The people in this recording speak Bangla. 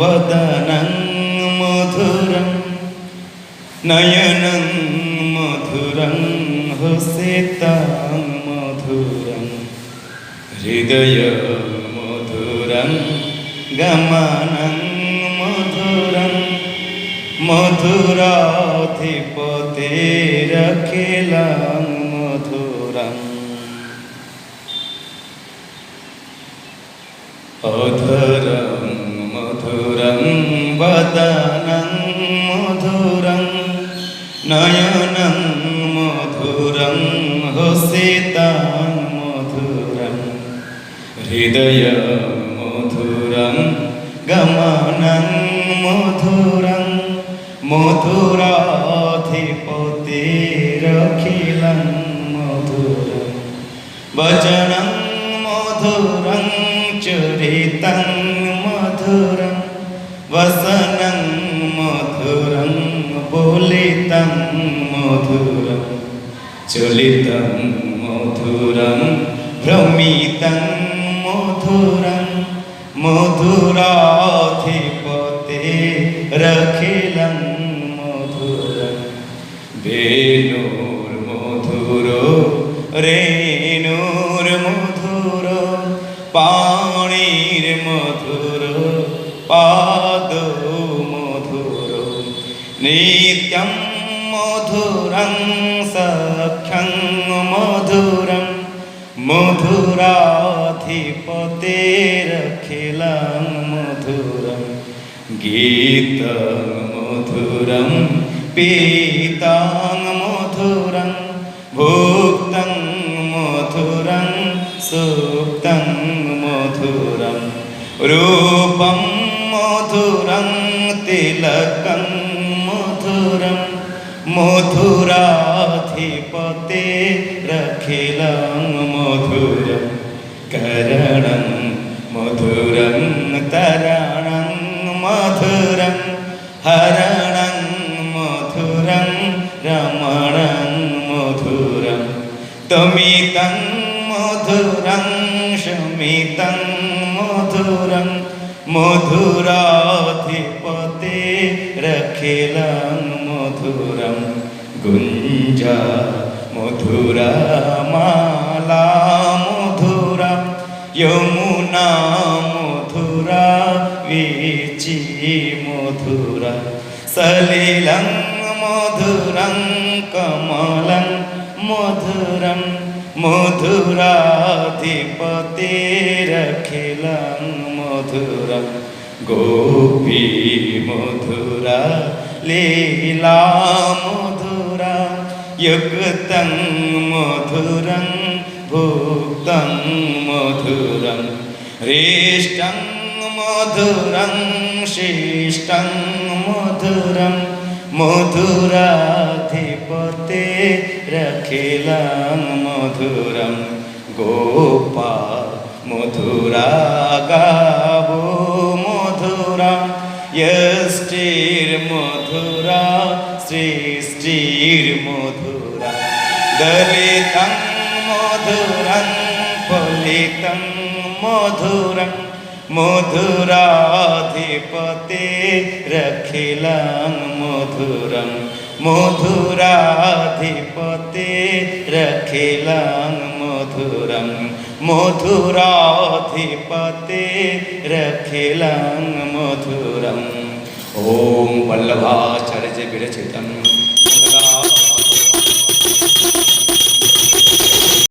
वदनं मधुरं नयनं मधुरं हसितं मधुरं हृदय मधुरं गमनं मधुरं मधुराधिपतेरखिलं मधुरम् অধর বদনং মধুরং, নয়নং মধুরং হসিতান মধুরং, হৃদয় মধুরং, গমনং মধুরং মধুরাধিপতি রখিলং মধুরং বচনং মধুরং, চরিতং মধুরং वसनं मधुरं बोलितं मधुरं चलितं मधुरं भ्रमितं मधुरं मधुराधिपतेरखिलं मधुरं वेणुर्मधुरो रेणुर्मधुरो पाणिर्मधुरो মধুরং সখ্যং মধুরং মধুরাধিপতেরখিলং মধুরং গীত মধুরং পীতাং মধুরং ভুক্তং মধুরং সুক্তং মধুরং রূপম মধুরং তিলকং মধুরম মধুরাধিপতে রখিলাম মধুর করণং মধুরং তরণং মধুরং হরণং মধুরং রমণং মধুরং তমিতং মধুরং শমিতং মধুরং মধুরাধিপতে রখিলাম মধুরম গুঞ্জা মধুরা মালা মধুরা যমুনা, মধুরা বিচি, মধুরা সলিলং, মধুরং, কমলং, মধুরম मधुरं मधुराधिपतेरखिलं मधुरं गोपी मधुरा लीला मधुरा युक्तं मधुरं भुक्तं मधुरं हृष्टं मधुरं शिष्टं মধুরাধিপতে রাখিলাম মধুরম গোপাল মধুরা গাব মধুরা ইষ্টির মধুরা, সৃষ্টির মধুরা। দলিতং মধুরং, ফলিতং মধুরা। মধুরাধিপতে রখিলাম মধুরম। মধুরাধিপতে রখিলাম মধুরম। মধুরাধিপতে রখিলাম মধুরম। ওম বল্লভাচার্য বিরচিতম